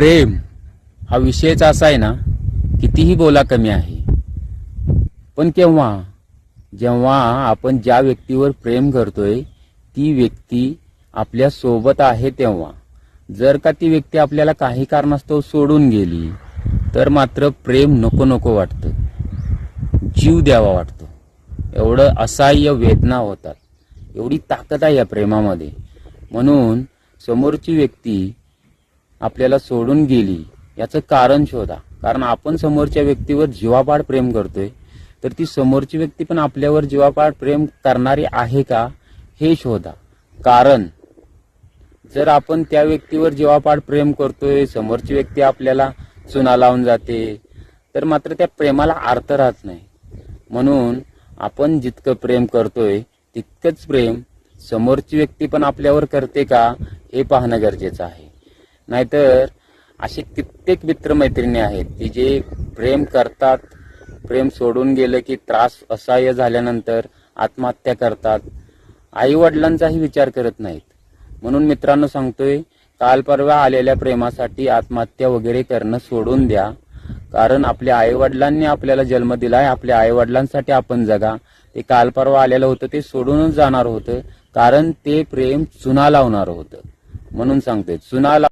प्रेम हा विषयच असा आहे ना कितीही बोला कमी आहे. पण केव्हा जेव्हा आपण ज्या व्यक्तीवर प्रेम करतोय ती व्यक्ती आपल्यासोबत आहे तेव्हा. जर का ती व्यक्ती आपल्याला काही कारणास्तव सोडून गेली तर मात्र प्रेम नको नको वाटतं. जीव द्यावा वाटतो. एवढं असहाय्य वेदना होतात. एवढी ताकद आहे या प्रेमामध्ये. म्हणून समोरची व्यक्ती आपल्याला सोडून गेली याचं कारण शोधा. कारण आपण समोरच्या व्यक्तीवर जीवापाड प्रेम करतोय तर ती समोरची व्यक्ती पण आपल्यावर जीवापाड प्रेम करणारी आहे का हे शोधा. कारण जर आपण त्या व्यक्तीवर जीवापाड प्रेम करतोय समोरची व्यक्ती आपल्याला चुना लावून जाते तर मात्र त्या प्रेमाला अर्थ राहत नाही. म्हणून आपण जितकं प्रेम करतोय तितकंच प्रेम समोरची व्यक्ती पण आपल्यावर करते का हे पाहणं गरजेचं आहे. नाहीतर असे कित्येक मित्रमैत्रिणी आहेत की जे प्रेम करतात प्रेम सोडून गेलं की त्रास असहाय्य झाल्यानंतर आत्महत्या करतात आईवडिलांचाही विचार करत नाहीत. म्हणून मित्रांनो सांगतोय काल परवा आलेल्या प्रेमासाठी आत्महत्या वगैरे करणं सोडून द्या कारण आपल्या आईवडिलांनी आपल्याला जन्म दिलाय आपल्या आईवडिलांसाठी आपण जगा. ते काल परवा आलेलं होतं ते सोडूनच जाणार होतं कारण ते प्रेम चुना लावणार होतं. म्हणून सांगतोय चुना लाव